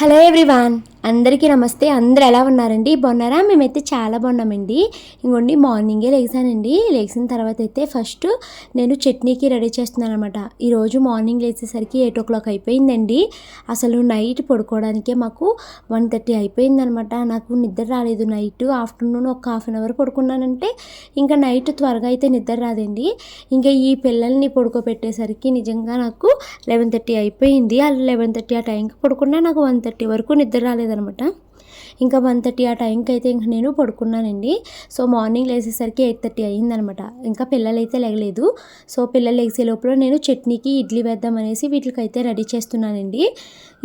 Hello everyone అందరికీ నమస్తే. అందరు ఎలా ఉన్నారండి? బాగున్నారా? మేమైతే చాలా బాగున్నామండి. ఇంకోండి మార్నింగే లేచానండి. లేచిన తర్వాత అయితే ఫస్ట్ నేను చట్నీకి రెడీ చేస్తున్నాను అనమాట ఈరోజు మార్నింగ్ లేచేసరికి ఎయిట్ ఓ క్లాక్ అయిపోయిందండి. అసలు నైట్ పడుకోవడానికే మాకు వన్ థర్టీ అయిపోయిందనమాట నాకు నిద్ర రాలేదు నైట్. ఆఫ్టర్నూన్ ఒక హాఫ్ అన్ అవర్ పడుకున్నానంటే ఇంకా నైట్ త్వరగా అయితే నిద్ర రాదండి. ఇంకా ఈ పిల్లల్ని పడుకోబెట్టేసరికి నిజంగా నాకు లెవెన్ థర్టీ అయిపోయింది. ఆ లెవెన్ థర్టీ ఆ టైంకి పడుకున్నా నాకు వన్ థర్టీ వరకు నిద్ర రాలేదనమాట ఇంకా వన్ థర్టీ ఆ టైంకి అయితే ఇంక నేను పడుకున్నానండి. సో మార్నింగ్ లేచేసరికి ఎయిట్ థర్టీ అయ్యిందనమాట. ఇంకా పిల్లలు అయితే లేగలేదు. సో పిల్లలు లేచే లోపల నేను చట్నీకి ఇడ్లీ వేద్దాం అనేసి వీటికైతే రెడీ చేస్తున్నానండి.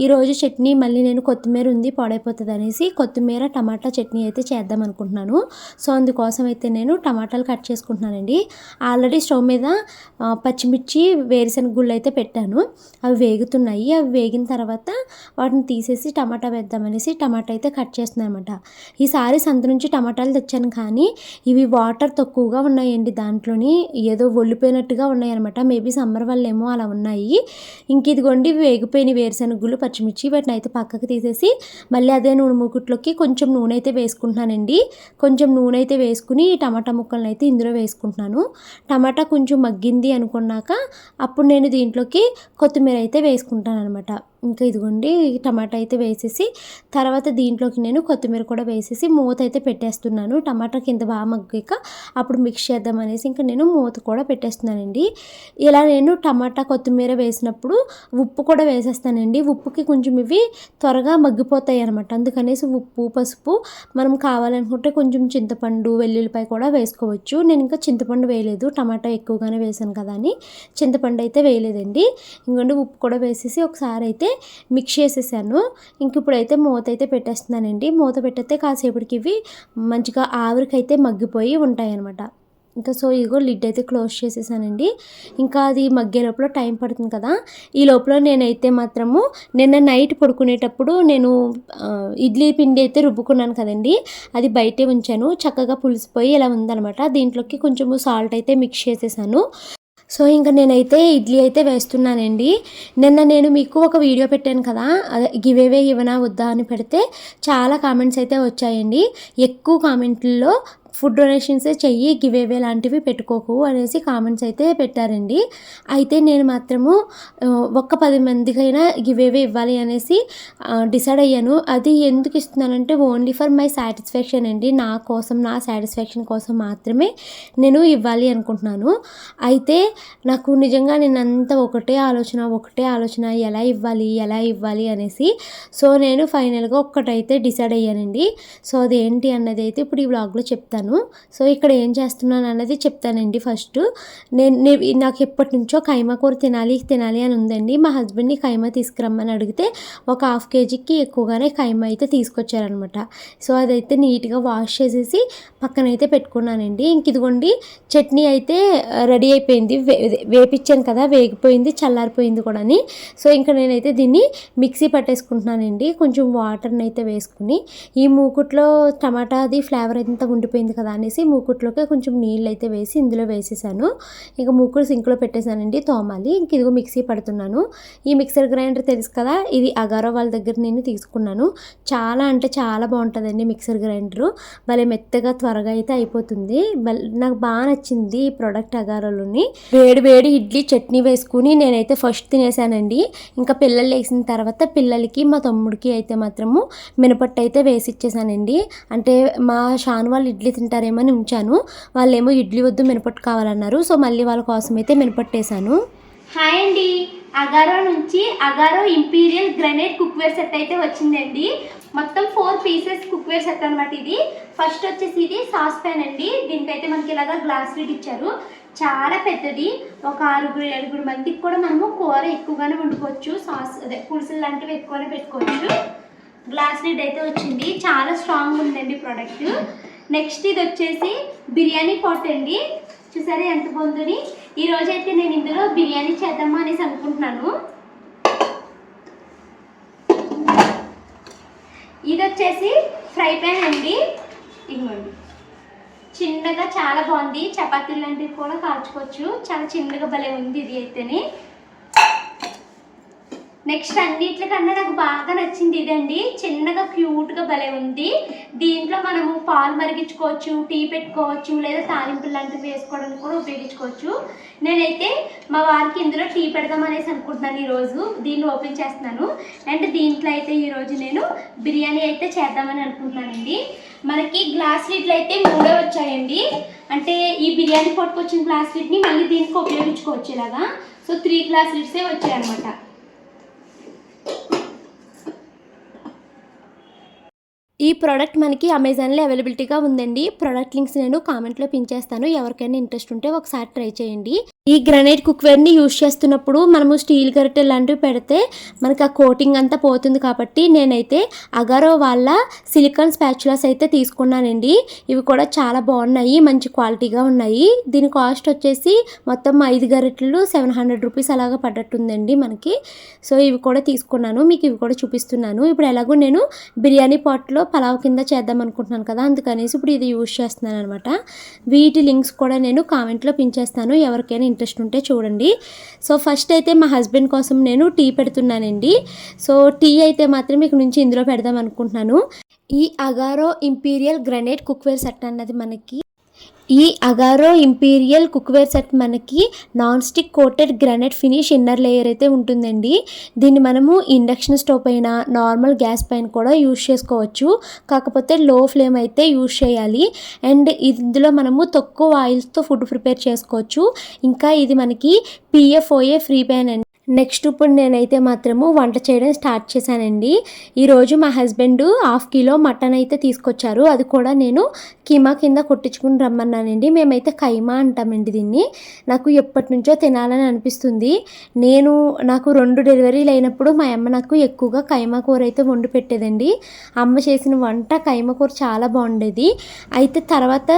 ఈరోజు చట్నీ మళ్ళీ నేను కొత్తిమీర ఉంది పాడైపోతుంది అనేసి కొత్తిమీర టమాటా చట్నీ అయితే చేద్దాం అనుకుంటున్నాను. సో అందుకోసం అయితే నేను టమాటాలు కట్ చేసుకుంటున్నానండి. ఆల్రెడీ స్టవ్ మీద పచ్చిమిర్చి వేరుశనగ గుళ్ళు అయితే పెట్టాను. అవి వేగుతున్నాయి. అవి వేగిన తర్వాత వాటిని తీసేసి టమాటా వేద్దామనేసి టమాటా అయితే కట్ చేస్తాను చేస్తున్నాను అనమాట ఈసారి సంత నుంచి టమాటాలు తెచ్చాను కానీ ఇవి వాటర్ తక్కువగా ఉన్నాయండి. దాంట్లోని ఏదో ఒళ్ళిపోయినట్టుగా ఉన్నాయి అనమాట మేబీ సమ్మర్ వల్ల ఏమో అలా ఉన్నాయి. ఇంక ఇదిగోండి ఇవి వేగిపోయిన వేరుశనగులు పచ్చిమిర్చి వాటిని అయితే పక్కకు తీసేసి మళ్ళీ అదే నూనె మూకుట్లోకి కొంచెం నూనె అయితే వేసుకుంటున్నానండి. కొంచెం నూనె అయితే వేసుకుని ఈ టమాటా ముక్కలను అయితే ఇందులో వేసుకుంటున్నాను. టమాటా కొంచెం మగ్గింది అనుకున్నాక అప్పుడు నేను దీంట్లోకి కొత్తిమీర అయితే వేసుకుంటాను అనమాట ఇంకా ఇదిగోండి టమాటా అయితే వేసేసి తర్వాత దీంట్లోకి నేను కొత్తిమీర కూడా వేసేసి మూత అయితే పెట్టేస్తున్నాను. టమాటా కింద బాగా మగ్గాక అప్పుడు మిక్స్ చేద్దాం అనేసి ఇంకా నేను మూత కూడా పెట్టేస్తున్నానండి. ఇలా నేను టమాటా కొత్తిమీర వేసినప్పుడు ఉప్పు కూడా వేసేస్తానండి. ఉప్పుకి కొంచెం ఇవి త్వరగా మగ్గిపోతాయి అనమాట అందుకనేసి ఉప్పు పసుపు మనం కావాలనుకుంటే కొంచెం చింతపండు వెల్లుల్లిపాయ కూడా వేసుకోవచ్చు. నేను ఇంకా చింతపండు వేయలేదు. టమాటా ఎక్కువగానే వేసాను కదా అని చింతపండు అయితే వేయలేదండి. ఇంకొండి ఉప్పు కూడా వేసేసి ఒకసారి అయితే మిక్స్ చేసేసాను. ఇంక ఇప్పుడైతే మూత అయితే పెట్టేస్తున్నానండి. మూత పెట్టేస్తే కాసేపటికి ఇవి మంచిగా ఆవిరికైతే మగ్గిపోయి ఉంటాయి అనమాట ఇంకా సో ఇదిగో లిడ్ అయితే క్లోజ్ చేసేసానండి. ఇంకా అది మగ్గే లోపల టైం పడుతుంది కదా. ఈ లోపల నేనైతే మాత్రము నిన్న నైట్ పడుకునేటప్పుడు నేను ఇడ్లీ పిండి అయితే రుబ్బుకున్నాను కదండి. అది బయటే ఉంచాను. చక్కగా పులిసిపోయి ఇలా ఉందనమాట దీంట్లోకి కొంచెము సాల్ట్ అయితే మిక్స్ చేసేసాను. సో ఇంకా నేనైతే ఇడ్లీ అయితే వేస్తున్నానండి. నిన్న నేను మీకు ఒక వీడియో పెట్టాను కదా అదే గివేవే ఇవ్వనా వద్దా అని పెడితే చాలా కామెంట్స్ అయితే వచ్చాయండి. ఎక్కువ కామెంట్లలో ఫుడ్ డొనేషన్స్ చెయ్యి గివేవే లాంటివి పెట్టుకోకు అనేసి కామెంట్స్ అయితే పెట్టారండి. అయితే నేను మాత్రము ఒక్క పది మందికైనా గివేవే ఇవ్వాలి అనేసి డిసైడ్ అయ్యాను. అది ఎందుకు ఇస్తున్నానంటే ఓన్లీ ఫర్ మై సాటిస్ఫాక్షన్ అండి. నా కోసం నా సాటిస్ఫాక్షన్ కోసం మాత్రమే నేను ఇవ్వాలి అనుకుంటున్నాను. అయితే నాకు నిజంగా నేను అంతా ఒకటే ఆలోచన ఒకటే ఆలోచన ఎలా ఇవ్వాలి ఎలా ఇవ్వాలి అనేసి సో నేను ఫైనల్గా ఒక్కటైతే డిసైడ్ అయ్యానండి. సో అదేంటి అన్నది అయితే ఇప్పుడు ఈ వ్లాగ్లో చెప్తాను. సో ఇక్కడ ఏం చేస్తున్నాను అన్నది చెప్తానండి ఫస్ట్. నేను నాకు ఎప్పటి నుంచో కైమా కూర తినాలి తినాలి అని ఉందండి. మా హస్బెండ్ని కైమా తీసుకురమ్మని అడిగితే ఒక హాఫ్ కేజీకి ఎక్కువగానే కైమా అయితే తీసుకొచ్చారనమాట సో అదైతే నీట్గా వాష్ చేసేసి పక్కనైతే పెట్టుకున్నానండి. ఇంక ఇదిగోండి చట్నీ అయితే రెడీ అయిపోయింది. వే- వేపించాను కదా వేగిపోయింది చల్లారిపోయింది కూడాని. సో ఇంకా నేనైతే దీన్ని మిక్సీ పట్టేసుకుంటున్నానండి. కొంచెం వాటర్ని అయితే వేసుకుని. ఈ మూకుట్లో టమాటా అది ఫ్లేవర్ అంతా ఉండిపోయింది కదా అనేసి మూకుట్లోకి కొంచెం నీళ్ళు అయితే వేసి ఇందులో వేసేసాను. ఇక మూకుడు సింక్లో పెట్టేశానండి తోమాలి. ఇంక ఇదిగో మిక్సీ పడుతున్నాను. ఈ మిక్సర్ గ్రైండర్ తెలుసు కదా ఇది అగారో వాళ్ళ దగ్గర నేను తీసుకున్నాను. చాలా అంటే చాలా బాగుంటుందండి మిక్సర్ గ్రైండరు. భలే మెత్తగా త్వరగా అయితే అయిపోతుంది. నాకు బాగా నచ్చింది ఈ ప్రోడక్ట్ అగారోలోని. వేడి వేడి ఇడ్లీ చట్నీ వేసుకుని నేనైతే ఫస్ట్ తినేసానండి. ఇంకా పిల్లలు వేసిన తర్వాత పిల్లలకి మా తమ్ముడికి అయితే మాత్రము మినపట్టు అయితే వేసి ఇచ్చేసానండి. అంటే మా షాన్ వాళ్ళు ఇడ్లీ తింటారేమో అని ఉంచాను. వాళ్ళేమో ఇడ్లీ వద్దు మినపట్టు కావాలన్నారు. సో మళ్ళీ వాళ్ళ కోసం అయితే మినపట్టేశాను. హాయ్ అండి. అగారో నుంచి Agaro imperial granite cookware set అయితే వచ్చిందండి. మొత్తం ఫోర్ పీసెస్ కుక్వేర్ సెట్ అనమాట ఇది. ఫస్ట్ వచ్చేసి ఇది సాస్ ప్యాన్ అండి. దీనికైతే మనకి ఇలాగా గ్లాస్ లీడ్ ఇచ్చారు. చాలా పెద్దది. ఒక ఆరుగురు ఏడుగురు మందికి కూడా మనము కూర ఎక్కువగానే వండుకోవచ్చు. సాస్ అదే పులుసులు లాంటివి ఎక్కువనే పెట్టుకోవచ్చు. గ్లాస్ లీడ్ అయితే వచ్చింది. చాలా స్ట్రాంగ్ ఉందండి ప్రోడక్ట్. నెక్స్ట్ ఇది వచ్చేసి బిర్యానీ పాట్ అండి. చూసారా ఎంత బాగుందని? ఈరోజు అయితే నేను ఇందులో బిర్యానీ చేద్దామా అనేసి అనుకుంటున్నాను. ఇది వచ్చేసి ఫ్రై ప్యాన్ అండి. ఇదిగోండి. చిన్నగా చాలా బాగుంది. చపాతీలు లాంటివి కూడా కాల్చుకోవచ్చు. చాలా చిన్నగా భలే ఉంది ఇది అయితేనే. నెక్స్ట్ అన్నిట్లకన్నా నాకు బాగా నచ్చింది ఇదండి. చిన్నగా క్యూట్గా భలే ఉంది. దీంట్లో మనము పాలు మరిగించుకోవచ్చు టీ పెట్టుకోవచ్చు లేదా తాలింపులు లాంటివి వేసుకోవడానికి కూడా ఉపయోగించుకోవచ్చు. నేనైతే మా వారికి ఇందులో టీ పెడదాం అనేసి అనుకుంటున్నాను ఈరోజు. దీన్ని ఓపెన్ చేస్తున్నాను. అండ్ దీంట్లో అయితే ఈరోజు నేను బిర్యానీ అయితే చేద్దామని అనుకుంటున్నానండి. మనకి గ్లాస్ లిడ్లు అయితే మూడే వచ్చాయండి. అంటే ఈ బిర్యానీ పట్టుకొచ్చిన గ్లాస్ లిడ్ని మళ్ళీ దీనికి ఉపయోగించుకోవచ్చు ఇలాగా. సో త్రీ గ్లాస్ లిడ్సే వచ్చాయి ఈ ప్రోడక్ట్ మనకి అమెజాన్లో అవైలబిలిటీగా ఉందండి. ప్రోడక్ట్ లింక్స్ నేను కామెంట్లో పిన్ చేస్తాను. ఎవరికైనా ఇంట్రెస్ట్ ఉంటే ఒకసారి ట్రై చేయండి. ఈ గ్రనైట్ కుక్వేర్ని యూజ్ చేస్తున్నప్పుడు మనము స్టీల్ గరిటె లాంటివి పెడితే మనకి ఆ కోటింగ్ అంతా పోతుంది కాబట్టి నేనైతే అగారో వాళ్ళ సిలికాన్ స్పాచులాస్ అయితే తీసుకున్నానండి. ఇవి కూడా చాలా బాగున్నాయి మంచి క్వాలిటీగా ఉన్నాయి. దీని కాస్ట్ వచ్చేసి మొత్తం ఐదు గరిటెలు సెవెన్ హండ్రెడ్ రూపీస్ అలాగా పడ్డట్టుందండి మనకి. సో ఇవి కూడా తీసుకున్నాను మీకు ఇవి కూడా చూపిస్తున్నాను. ఇప్పుడు ఎలాగో నేను బిర్యానీ పాట్లో పలావ్ కింద చేద్దాం అనుకుంటున్నాను కదా అందుకనేసి ఇప్పుడు ఇది యూజ్ చేస్తున్నాను అనమాట వీటి లింక్స్ కూడా నేను కామెంట్లో పిన్ ఎవరికైనా ఇంట్రెస్ట్ ఉంటే చూడండి. సో ఫస్ట్ అయితే మా హస్బెండ్ కోసం నేను టీ పెడుతున్నానండి. సో టీ అయితే మాత్రం మీకు నుంచి ఇందులో పెడదాం అనుకుంటున్నాను. ఈ Agaro imperial granite cookware set అన్నది మనకి ఈ అగారో ఇంపీరియల్ కుక్వేర్ సెట్ మనకి non stick coated granite finish inner layer అయితే ఉంటుందండి. దీన్ని మనము ఇండక్షన్ స్టవ్ పైన నార్మల్ గ్యాస్ పైన కూడా యూజ్ చేసుకోవచ్చు. కాకపోతే లో ఫ్లేమ్ అయితే యూజ్ చేయాలి. అండ్ ఇందులో మనము తక్కువ ఆయిల్స్తో ఫుడ్ ప్రిపేర్ చేసుకోవచ్చు. ఇంకా ఇది మనకి పిఎఫ్ఓఏ ఫ్రీ ప్యాన్ అండి. నెక్స్ట్ ఇప్పుడు నేనైతే మాత్రము వంట చేయడం స్టార్ట్ చేశానండి. ఈరోజు మా హస్బెండ్ హాఫ్ కిలో మటన్ అయితే తీసుకొచ్చారు. అది కూడా నేను కీమా కింద కొట్టించుకుని రమ్మన్నానండి. మేమైతే కైమా అంటామండి దీన్ని. నాకు ఎప్పటి నుంచో తినాలని అనిపిస్తుంది. నేను నాకు రెండు డెలివరీలు అయినప్పుడు మా అమ్మ నాకు ఎక్కువగా కైమా కూర అయితే వండి పెట్టేదండి. అమ్మ చేసిన వంట కైమా కూర చాలా బాగుండేది. అయితే తర్వాత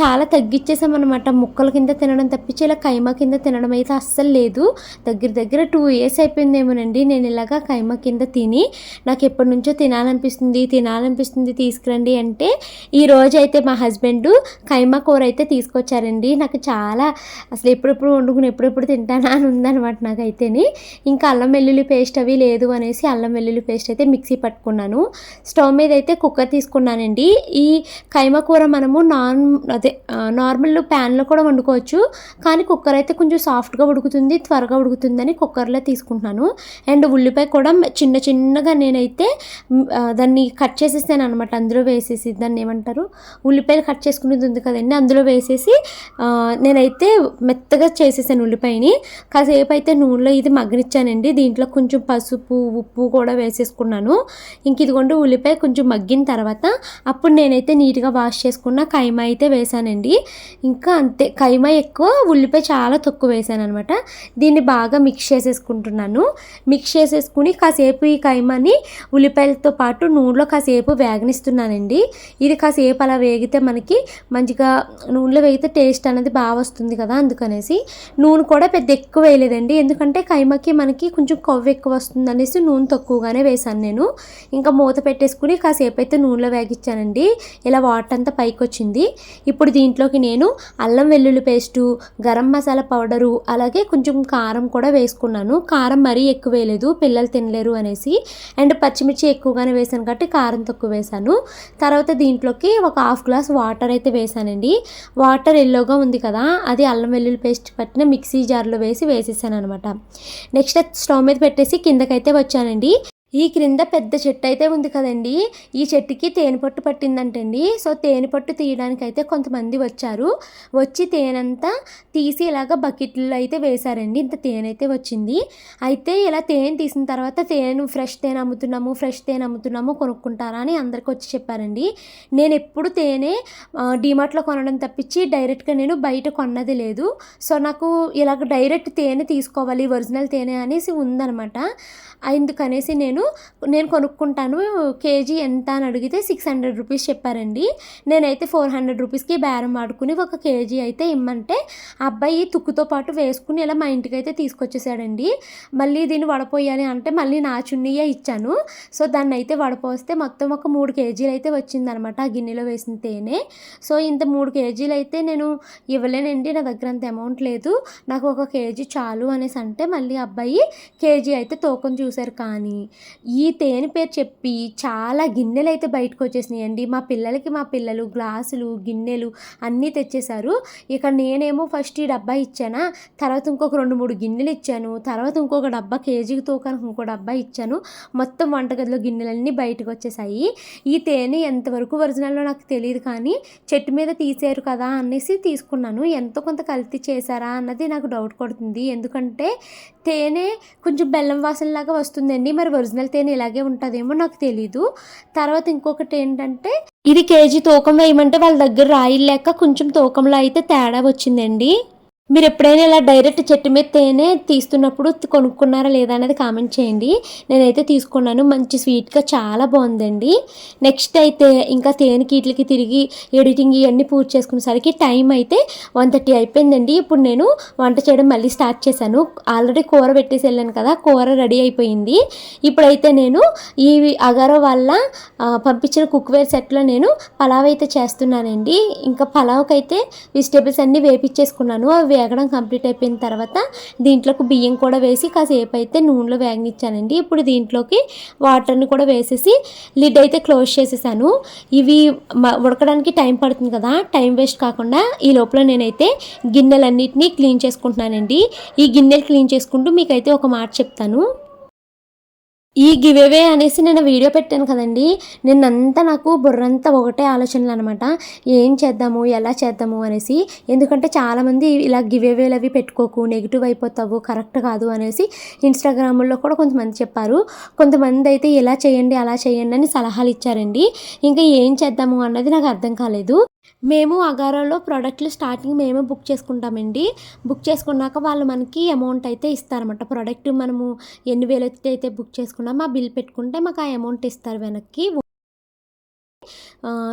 చాలా తగ్గించేసామన్నమాట ముక్కల కింద తినడం తప్పించి ఇలా కైమా కింద తినడం అయితే అస్సలు లేదు. దగ్గర దగ్గర టూ ఇయర్స్ అయిపోయిందేమోనండి. నేను ఇలాగా కైమ కింద తిని నాకు ఎప్పటి నుంచో తినాలనిపిస్తుంది తినాలనిపిస్తుంది తీసుకురండి అంటే ఈ రోజు అయితే మా హస్బెండ్ కైమ కూర అయితే తీసుకొచ్చారండి. నాకు చాలా అసలు ఎప్పుడెప్పుడు వండుకుని ఎప్పుడెప్పుడు తింటానా అని ఉందనమాట నాకైతేని. ఇంకా అల్లం వెల్లుల్లి పేస్ట్ అవి లేదు అనేసి అల్లం వెల్లుల్లి పేస్ట్ అయితే మిక్సీ పట్టుకున్నాను. స్టవ్ మీద అయితే కుక్కర్ తీసుకున్నానండి. ఈ కైమ కూర మనము నాన్ అదే నార్మల్ ప్యాన్లో కూడా వండుకోవచ్చు. కానీ కుక్కర్ అయితే కొంచెం సాఫ్ట్గా ఉడుకుతుంది త్వరగా ఉడుకుతుందని కుక్కర్లో తీసుకుంటున్నాను. అండ్ ఉల్లిపాయ కూడా చిన్న చిన్నగా నేనైతే దాన్ని కట్ చేసేసాను అనమాట అందులో వేసేసి దాన్ని ఏమంటారు? ఉల్లిపాయలు కట్ చేసుకునేది ఉంది కదండి అందులో వేసేసి నేనైతే మెత్తగా చేసేసాను ఉల్లిపాయని. కాసేపు అయితే నూనెలో ఇది మగ్గనిచ్చానండి. దీంట్లో కొంచెం పసుపు ఉప్పు కూడా వేసేసుకున్నాను. ఇంక ఇదిగోండి ఉల్లిపాయ కొంచెం మగ్గిన తర్వాత అప్పుడు నేనైతే నీట్గా వాష్ చేసుకున్న కైమా అయితే వేసానండి. ఇంకా అంతే కైమా ఎక్కువ ఉల్లిపాయ చాలా తక్కువ వేసాను అనమాట దీన్ని బాగా మిక్స్ చేసేసుకుంటున్నాను. మిక్స్ చేసేసుకుని కాసేపు ఈ కైమాని ఉల్లిపాయలతో పాటు నూనెలో కాసేపు వేగనిస్తున్నానండి. ఇది కాసేపు అలా వేగితే మనకి మంచిగా నూనెలో వేగితే టేస్ట్ అనేది బాగా వస్తుంది కదా అందుకనేసి. నూనె కూడా పెద్ద ఎక్కువ వేయలేదండి. ఎందుకంటే కైమాకి మనకి కొంచెం కొవ్వు ఎక్కువ వస్తుంది అనేసి నూనె తక్కువగానే వేసాను నేను. ఇంకా మూత పెట్టేసుకుని కాసేపు అయితే నూనెలో వేగించానండి ఇలా వాటర్ అంతా పైకి వచ్చింది ఇప్పుడు దీంట్లోకి నేను అల్లం వెల్లుల్లి పేస్టు గరం మసాలా పౌడరు అలాగే కొంచెం కారం కూడా వేసుకున్నాను. వేసుకున్నాను. కారం మరీ ఎక్కువ వేయలేదు పిల్లలు తినలేరు అనేసి. అండ్ పచ్చిమిర్చి ఎక్కువగానే వేసాను కాబట్టి కారం తక్కువ వేసాను తర్వాత దీంట్లోకి ఒక హాఫ్ గ్లాస్ వాటర్ అయితే వేసానండి వాటర్ ఎల్లోగా ఉంది కదా అది అల్లం వెల్లుల్లి పేస్ట్ పట్టిన మిక్సీ జార్లో వేసి వేసేసాను అనమాట నెక్స్ట్ స్టవ్ మీద పెట్టేసి కిందకైతే వచ్చానండి. ఈ క్రింద పెద్ద చెట్టు అయితే ఉంది కదండి. ఈ చెట్టుకి తేనె పట్టు పట్టిందంటండి. సో తేనె పట్టు తీయడానికి అయితే కొంతమంది వచ్చారు. వచ్చి తేనంతా తీసి ఇలాగ బకెట్లో అయితే వేశారండి. ఇంత తేనె అయితే వచ్చింది. అయితే ఇలా తేనె తీసిన తర్వాత తేనె ఫ్రెష్ తేనె అమ్ముతున్నాము ఫ్రెష్ తేనె అమ్ముతున్నాము కొనుక్కుంటారా అని అందరికి వచ్చి చెప్పారండి. నేను ఎప్పుడు తేనె డిమార్ట్లో కొనడం తప్పించి డైరెక్ట్గా నేను బయట కొన్నది లేదు. సో నాకు ఇలాగ డైరెక్ట్ తేనె తీసుకోవాలి ఒరిజినల్ తేనె అనేసి ఉందనమాట. అందుకనేసి నేను నేను కొనుక్కుంటాను కేజీ ఎంత అని అడిగితే సిక్స్ హండ్రెడ్ రూపీస్ చెప్పారండి. నేనైతే ఫోర్ హండ్రెడ్ రూపీస్కి బేరం ఆడుకుని ఒక కేజీ అయితే ఇమ్మంటే అబ్బాయి తుక్కుతో పాటు వేసుకుని ఇలా మా ఇంటికి అయితే తీసుకొచ్చేసాడండి. మళ్ళీ దీన్ని వడపోయాలి అంటే మళ్ళీ నా చున్నీయే ఇచ్చాను. సో దాన్ని అయితే వడపోస్తే మొత్తం ఒక మూడు కేజీలు అయితే వచ్చిందనమాట ఆ గిన్నెలో వేసిన తేనె. సో ఇంత మూడు కేజీలు అయితే నేను ఇవ్వలేనండి నా దగ్గర అంత అమౌంట్ లేదు. నాకు ఒక కేజీ చాలు అనేసి అంటే మళ్ళీ అబ్బాయి కేజీ అయితే తూకం చూసి చూశారు కానీ ఈ తేనె పేరు చెప్పి చాలా గిన్నెలు అయితే బయటకు వచ్చేసినాయండి మా పిల్లలకి మా పిల్లలు గ్లాసులు గిన్నెలు అన్నీ తెచ్చేశారు. ఇక నేనేమో ఫస్ట్ ఈ డబ్బా ఇచ్చానా తర్వాత ఇంకొక రెండు మూడు గిన్నెలు ఇచ్చాను తర్వాత ఇంకొక డబ్బా కేజీకి తూకానికి ఇంకో డబ్బా ఇచ్చాను. మొత్తం వంటగదిలో గిన్నెలన్నీ బయటకు వచ్చేసాయి ఈ తేనె ఎంతవరకు ఒరిజినల్లో నాకు తెలియదు కానీ చెట్టు మీద తీసారు కదా అనేసి తీసుకున్నాను. ఎంతో కొంత కల్తీ చేశారా అన్నది నాకు డౌట్ కొడుతుంది. ఎందుకంటే తేనె కొంచెం బెల్లం వాసనలాగా వస్తుందండి. మరి ఒరిజినల్ తేనె ఇలాగే ఉంటుందేమో నాకు తెలీదు. తర్వాత ఇంకొకటి ఏంటంటే ఇది కేజీ తూకం వేయమంటే వాళ్ళ దగ్గర రాయిలు లేక కొంచెం తూకంలో అయితే తేడా వచ్చిందండి. మీరు ఎప్పుడైనా ఇలా డైరెక్ట్ చెట్టు మీద తేనె తీస్తున్నప్పుడు కొనుక్కున్నారా లేదా అనేది కామెంట్ చేయండి. నేనైతే తీసుకున్నాను. మంచి స్వీట్గా చాలా బాగుందండి. నెక్స్ట్ అయితే ఇంకా తేనె కీట్లకి తిరిగి ఎడిటింగ్ ఇవన్నీ పూర్తి చేసుకునేసరికి టైం అయితే వన్ థర్టీ అయిపోయిందండి. ఇప్పుడు నేను వంట చేయడం మళ్ళీ స్టార్ట్ చేశాను. ఆల్రెడీ కూర పెట్టేసి వెళ్ళాను కదా కూర రెడీ అయిపోయింది. ఇప్పుడైతే నేను ఈ అగారో వల్ల పంపించిన కుక్వేర్ సెట్లో నేను పలావ్ అయితే చేస్తున్నానండి. ఇంకా పలావ్కి అయితే వెజిటేబుల్స్ అన్నీ వేపించేసుకున్నాను అవి వేగడం కంప్లీట్ అయిపోయిన తర్వాత దీంట్లోకి బియ్యం కూడా వేసి కాసేపు అయితే నూనెలో వేగనిచ్చానండి. ఇప్పుడు దీంట్లోకి వాటర్ని కూడా వేసేసి లిడ్ అయితే క్లోజ్ చేసేసాను. ఇవి ఉడకడానికి టైం పడుతుంది కదా టైం వేస్ట్ కాకుండా ఈ లోపల నేనైతే గిన్నెలన్నింటినీ క్లీన్ చేసుకుంటున్నానండి. ఈ గిన్నెలు క్లీన్ చేసుకుంటూ మీకైతే ఒక మాట చెప్తాను. ఈ గివేవే అనేసి నేను వీడియో పెట్టాను కదండి. నిన్నంతా నాకు బుర్రంతా ఒకటే ఆలోచనలు అనమాట ఏం చేద్దాము ఎలా చేద్దాము అనేసి. ఎందుకంటే చాలామంది ఇలా గివేవేలు అవి పెట్టుకోకు నెగిటివ్ అయిపోతావు కరెక్ట్ కాదు అనేసి ఇన్స్టాగ్రామ్లో కూడా కొంతమంది చెప్పారు. కొంతమంది అయితే ఇలా చేయండి అలా చేయండి అని సలహాలు ఇచ్చారండి. ఇంకా ఏం చేద్దాము అన్నది నాకు అర్థం కాలేదు. మేము అగారాలో ప్రోడక్ట్లు స్టార్టింగ్ మేమే బుక్ చేసుకుంటామండి. బుక్ చేసుకున్నాక వాళ్ళు మనకి అమౌంట్ అయితే ఇస్తారన్నమాట. ప్రోడక్ట్ మనము ఎన్ని వేలు అయితే బుక్ చేసుకున్నామో ఆ బిల్ పెట్టుకుంటే మాకు ఆ అమౌంట్ ఇస్తారు వెనక్కి.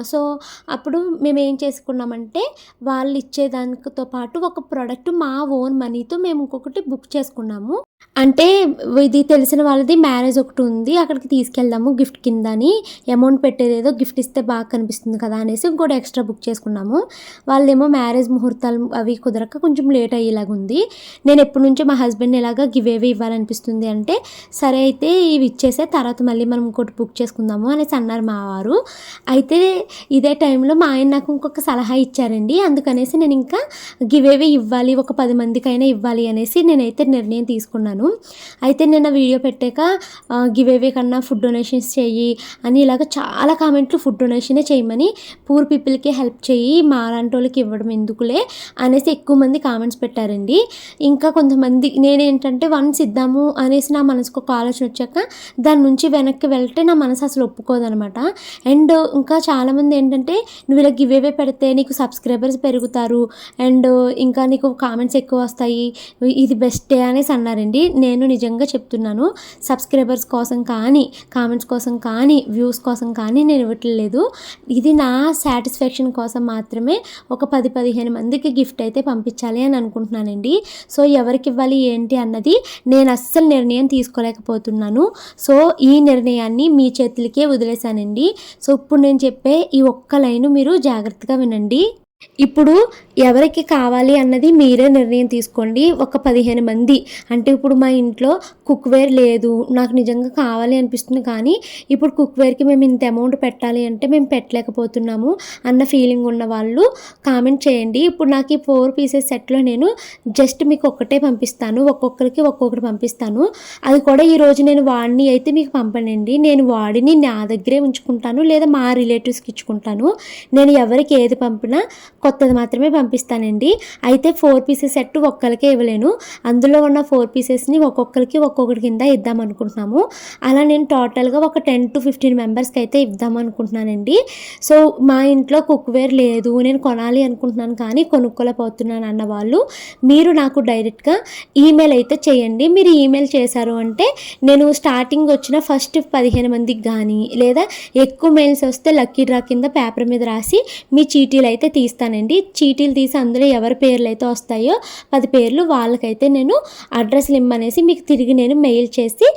సో అప్పుడు మేము ఏం చేసుకున్నామంటే వాళ్ళు ఇచ్చేదానితో పాటు ఒక ప్రోడక్ట్ మా ఓన్ మనీతో మేము ఇంకొకటి బుక్ చేసుకున్నాము. అంటే ఇది తెలిసిన వాళ్ళది మ్యారేజ్ ఒకటి ఉంది అక్కడికి తీసుకెళ్దాము గిఫ్ట్ కింద అని అమౌంట్ పెట్టేది ఏదో గిఫ్ట్ ఇస్తే బాగా కనిపిస్తుంది కదా అనేసి ఇంకోటి ఎక్స్ట్రా బుక్ చేసుకున్నాము. వాళ్ళేమో మ్యారేజ్ ముహూర్తాలు అవి కుదరక కొంచెం లేట్ అయ్యేలాగా ఉంది. నేను ఎప్పటి నుంచో మా హస్బెండ్ ఇలాగా గివ్ ఏవి ఇవ్వాలనిపిస్తుంది అంటే సరే అయితే ఇవి ఇచ్చేసే తర్వాత మళ్ళీ మనం ఇంకోటి బుక్ చేసుకుందాము అనేసి అన్నారు మా వారు. అయితే ఇదే టైంలో మా ఆయన నాకు ఇంకొక సలహా ఇచ్చారండి అందుకనేసి నేను ఇంకా గివేవే ఇవ్వాలి ఒక పది మందికైనా ఇవ్వాలి అనేసి నేనైతే నిర్ణయం తీసుకున్నాను. అయితే నేను ఆ వీడియో పెట్టాక గివేవే కన్నా ఫుడ్ డొనేషన్స్ చెయ్యి అని ఇలాగ చాలా కామెంట్లు ఫుడ్ డొనేషనే చేయమని పూర్ పీపుల్కి హెల్ప్ చేయి మా వాళ్ళకి ఇవ్వడం ఎందుకులే అనేసి ఎక్కువ మంది కామెంట్స్ పెట్టారండి. ఇంకా కొంతమంది నేనేంటంటే వన్స్ ఇద్దాము అనేసి నా మనసుకు ఒక ఆలోచన వచ్చాక దాని నుంచి వెనక్కి వెళ్తే నా మనసు అసలు ఒప్పుకోదనమాట. అండ్ ఇంకా చాలామంది ఏంటంటే నువ్వు ఇలా గివ్ అవే పెడితే నీకు సబ్స్క్రైబర్స్ పెరుగుతారు అండ్ ఇంకా నీకు కామెంట్స్ ఎక్కువ వస్తాయి ఇది బెస్టే అనేసి అన్నారండి. నేను నిజంగా చెప్తున్నాను. సబ్స్క్రైబర్స్ కోసం కానీ కామెంట్స్ కోసం కానీ వ్యూస్ కోసం కానీ నేను ఇవ్వట్లేదు. ఇది నా సాటిస్ఫాక్షన్ కోసం మాత్రమే ఒక పది పదిహేను మందికి గిఫ్ట్ అయితే పంపించాలి అని అనుకుంటున్నానండి. సో ఎవరికి ఇవ్వాలి ఏంటి అన్నది నేను అస్సలు నిర్ణయం తీసుకోలేకపోతున్నాను. సో ఈ నిర్ణయాన్ని మీ చేతులకే వదిలేశానండి. సో ఇప్పుడు నేను చెప్పే ఈ ఒక్క లైను మీరు జాగ్రత్తగా వినండి. ఇప్పుడు ఎవరికి కావాలి అన్నది మీరే నిర్ణయం తీసుకోండి. ఒక పదిహేను మంది. అంటే ఇప్పుడు మా ఇంట్లో కుక్వేర్ లేదు. నాకు నిజంగా కావాలి అనిపిస్తుంది కానీ ఇప్పుడు కుక్వేర్కి మేము ఇంత అమౌంట్ పెట్టాలి అంటే మేము పెట్టలేకపోతున్నాము అన్న ఫీలింగ్ ఉన్న వాళ్ళు కామెంట్ చేయండి. ఇప్పుడు నాకు ఈ ఫోర్ పీసెస్ సెట్లో నేను జస్ట్ మీకు ఒక్కటే పంపిస్తాను. ఒక్కొక్కరికి ఒక్కొక్కటి పంపిస్తాను. అది కూడా ఈరోజు నేను వాడిని అయితే మీకు పంపనండి. నేను వాడిని నా దగ్గరే ఉంచుకుంటాను లేదా మా రిలేటివ్స్కి ఇచ్చుకుంటాను. నేను ఎవరికి ఏది పంపినా కొత్తది మాత్రమే పంపిస్తానండి. అయితే ఫోర్ పీసెస్ సెట్ ఒక్కరికే ఇవ్వలేను. అందులో ఉన్న ఫోర్ పీసెస్ని ఒక్కొక్కరికి ఒక్కొక్కటి కింద ఇద్దాం అనుకుంటున్నాము. అలా నేను టోటల్గా ఒక టెన్ టు ఫిఫ్టీన్ మెంబర్స్కి అయితే ఇద్దాం అనుకుంటున్నానండి. సో మా ఇంట్లో కుక్వేర్ లేదు. నేను కొనాలి అనుకుంటున్నాను కానీ కొనుక్కోలేకపోతున్నాను అన్న వాళ్ళు మీరు నాకు డైరెక్ట్గా ఈమెయిల్ అయితే చేయండి. మీరు ఈమెయిల్ చేశారు అంటే నేను స్టార్టింగ్ వచ్చిన ఫస్ట్ పదిహేను మందికి కానీ లేదా ఎక్కువ మెయిల్స్ వస్తే లక్కీ డ్రా కింద పేపర్ మీద రాసి మీ చీటీలు అయితే తీస్తాను. ఇస్తానండి చీటీలు తీసి అందులో ఎవరి పేర్లు అయితే వస్తాయో పది పేర్లు వాళ్ళకైతే నేను అడ్రస్లు ఇమ్మనేసి మీకు తిరిగి నేను మెయిల్ చేసి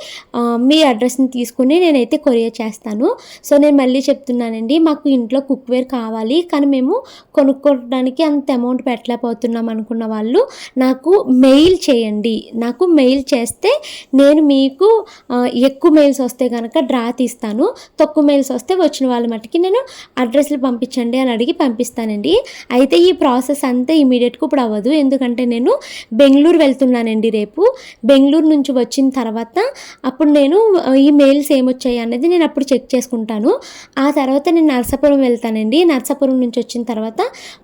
మీ అడ్రస్ని తీసుకుని నేనైతే కొరియర్ చేస్తాను. సో నేను మళ్ళీ చెప్తున్నానండి మాకు ఇంట్లో కుక్వేర్ కావాలి. కానీ మేము కొనుక్కోవడానికి అంత అమౌంట్ పెట్టలేకపోతున్నాం అనుకున్న వాళ్ళు నాకు మెయిల్ చేయండి. నాకు మెయిల్ చేస్తే నేను మీకు ఎక్కువ మెయిల్స్ వస్తే కనుక డ్రా తీస్తాను. తక్కువ మెయిల్స్ వస్తే వచ్చిన వాళ్ళ మట్టుకి నేను అడ్రస్లు పంపించండి అని అడిగి పంపిస్తానండి. అయితే ఈ ప్రాసెస్ అంతా ఇమీడియట్గా ఇప్పుడు అవ్వదు. ఎందుకంటే నేను బెంగళూరు వెళ్తున్నానండి రేపు. బెంగళూరు నుంచి వచ్చిన తర్వాత అప్పుడు నేను ఈ మెయిల్స్ ఏమొచ్చాయి అనేది నేను అప్పుడు చెక్ చేసుకుంటాను. ఆ తర్వాత నేను నరసాపురం వెళ్తానండి. నరసాపురం నుంచి వచ్చిన తర్వాత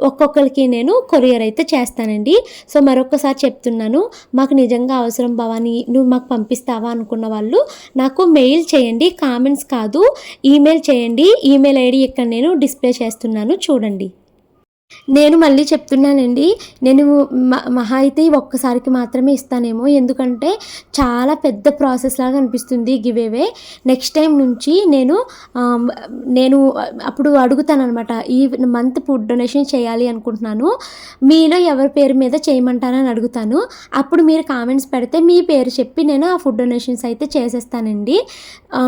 ఒక్కొక్కరికి నేను కొరియర్ అయితే చేస్తానండి. సో మరొకసారి చెప్తున్నాను. మాకు నిజంగా అవసరం భవాని నువ్వు మాకు పంపిస్తావా అనుకున్న వాళ్ళు నాకు మెయిల్ చేయండి. కామెంట్స్ కాదు ఈమెయిల్ చేయండి. ఈమెయిల్ ఐడి ఇక్కడ నేను డిస్ప్లే చేస్తున్నాను. చూడండి. నేను మళ్ళీ చెప్తున్నానండి నేను మ- మహా అయితే ఒక్కసారికి మాత్రమే ఇస్తానేమో. ఎందుకంటే చాలా పెద్ద ప్రాసెస్ లాగా అనిపిస్తుంది గివేవే నెక్స్ట్ టైం నుంచి నేను నేను అప్పుడు అడుగుతాను అనమాట ఈ మంత్ ఫుడ్ డొనేషన్ చేయాలి అనుకుంటున్నాను. మీలో ఎవరి పేరు మీద చేయమంటారని అడుగుతాను. అప్పుడు మీరు కామెంట్స్ పెడితే మీ పేరు చెప్పి నేను ఆ ఫుడ్ డొనేషన్స్ అయితే చేసేస్తానండి.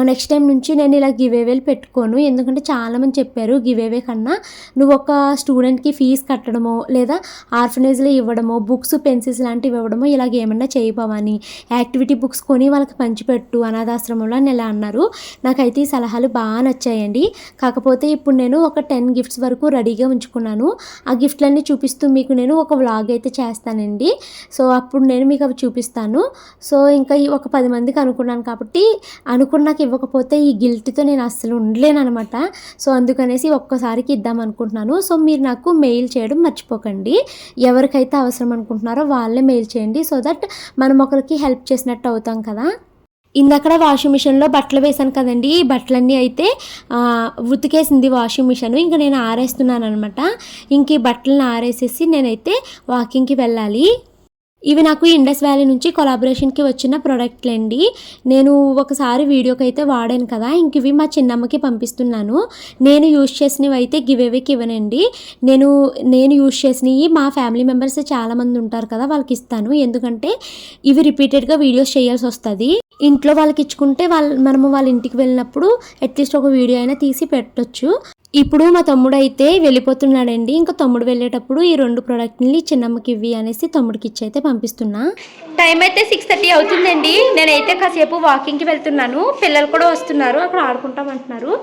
నెక్స్ట్ టైం నుంచి నేను ఇలా గివేవేలు పెట్టుకోను. ఎందుకంటే చాలామంది చెప్పారు గివేవే కన్నా. నువ్వు ఒక స్టూడెంట్కి ఫీజు కట్టడమో లేదా ఆర్ఫనైజ్లో ఇవ్వడమో బుక్స్ పెన్సిల్స్ లాంటివి ఇవ్వడమో ఇలాగ ఏమన్నా చేయబోవని. యాక్టివిటీ బుక్స్ కొని వాళ్ళకి పంచిపెట్టు అనాథాశ్రమంలో అని ఇలా అన్నారు. నాకైతే ఈ సలహాలు బాగా నచ్చాయండి. కాకపోతే ఇప్పుడు నేను ఒక టెన్ గిఫ్ట్స్ వరకు రెడీగా ఉంచుకున్నాను. ఆ గిఫ్ట్లన్నీ చూపిస్తూ మీకు నేను ఒక వ్లాగ్ అయితే చేస్తానండి. సో అప్పుడు నేను మీకు అవి చూపిస్తాను. సో ఇంకా ఈ ఒక పది మందికి అనుకున్నాను కాబట్టి అనుకున్నాక ఇవ్వకపోతే ఈ గిల్ట్తో నేను అస్సలు ఉండలేను అనమాట సో అందుకనేసి ఒక్కసారికి ఇద్దాం అనుకుంటున్నాను. సో మీరు నాకు మెయిల్ చేయడం మర్చిపోకండి. ఎవరికైతే అవసరం అనుకుంటున్నారో వాళ్ళే మెయిల్ చేయండి. సో దట్ మనం ఒకరికి హెల్ప్ చేసినట్టు అవుతాం కదా. ఇందక్కడ వాషింగ్ మిషన్లో బట్టలు వేసాను కదండి. ఈ బట్టలన్నీ అయితే ఉతికేసింది వాషింగ్ మిషన్. ఇంకా నేను ఆరేస్తున్నాను అనమాట ఇంక ఈ బట్టలను ఆరేసేసి నేనైతే వాకింగ్కి వెళ్ళాలి. ఇవి నాకు ఇండస్ వ్యాలీ నుంచి కొలాబరేషన్కి వచ్చిన ప్రోడక్ట్లు అండి నేను ఒకసారి వీడియోకి అయితే వాడాను కదా ఇంక ఇవి మా చిన్నమ్మకి పంపిస్తున్నాను. నేను యూజ్ చేసినవి అయితే గివేవికి ఇవ్వనండి. నేను నేను యూజ్ చేసినవి మా ఫ్యామిలీ మెంబర్స్ చాలామంది ఉంటారు కదా వాళ్ళకి ఇస్తాను ఎందుకంటే ఇవి రిపీటెడ్గా వీడియోస్ చేయాల్సి వస్తుంది. ఇంట్లో వాళ్ళకి ఇచ్చుకుంటే వాళ్ళు మనము వాళ్ళ ఇంటికి వెళ్ళినప్పుడు అట్లీస్ట్ ఒక వీడియో అయినా తీసి పెట్టొచ్చు. ఇప్పుడు మా తమ్ముడు అయితే వెళ్ళిపోతున్నాడండి. ఇంకా తమ్ముడు వెళ్ళేటప్పుడు ఈ రెండు ప్రోడక్ట్ని చిన్నమ్మకి ఇవ్వి అనేసి తమ్ముడికి ఇచ్చి అయితే పంపిస్తున్నా. టైం అయితే సిక్స్ థర్టీ అవుతుందండి. నేనైతే కాసేపు వాకింగ్కి వెళ్తున్నాను. పిల్లలు కూడా వస్తున్నారు. అక్కడ ఆడుకుంటామంటున్నారు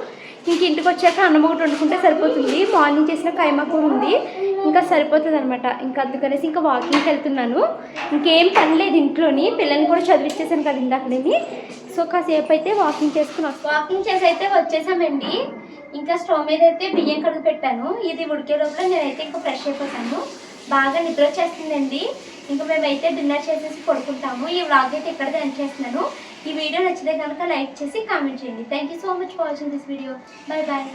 ఇంక ఇంటికి వచ్చాక అన్నం ఒకటి వండుకుంటే సరిపోతుంది. మార్నింగ్ చేసిన కైమా కూడా ఉంది. ఇంకా సరిపోతుంది అనమాట ఇంకా అందుకనేసి ఇంకా వాకింగ్కి వెళ్తున్నాను. ఇంకేం పని లేదు ఇంట్లోని. పిల్లల్ని కూడా చదివించేసాను కదా ఇందాకనేది సో కాసేపు అయితే వాకింగ్ చేసుకుని వస్తాను వాకింగ్ చేసి అయితే వచ్చేసామండి. ఇంకా స్టవ్ మీద అయితే బియ్యం కడుగు పెట్టాను. ఇది ఉడికే లోపల నేనైతే ఇంకా ఫ్రెష్ అయిపోతాను. బాగా నిద్ర వచ్చేస్తుందండి. ఇంకా మేమైతే డిన్నర్ చేసేసి పడుకుంటాము. ఈ వ్లాగ్ అయితే ఇక్కడితే ఎండ్ చేస్తున్నాను. ఈ వీడియో నచ్చితే కనుక లైక్ చేసి కామెంట్ చేయండి. Thank you so much for watching this video bye bye